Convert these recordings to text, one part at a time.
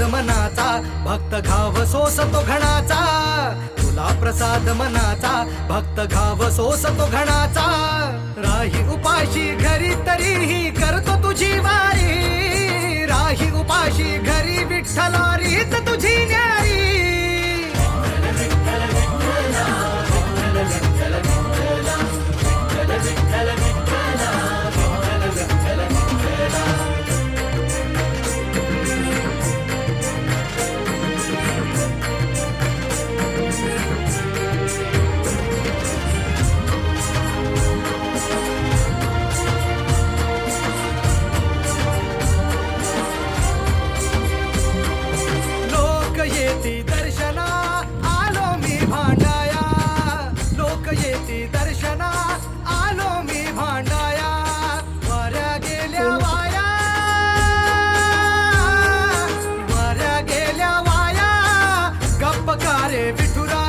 मनाचा भक्त घाव सोसतो घणाचा. तुला प्रसाद मनाचा भक्त घाव सोसतो घणाचा. राही उपाशी घरी तरीही करतो तुझी वारी. राही उपाशी घरी विठ्ठलारी तुझी రే విఠురా.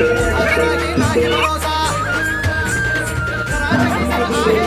Ay, qué linda, qué hermosa. Ay, qué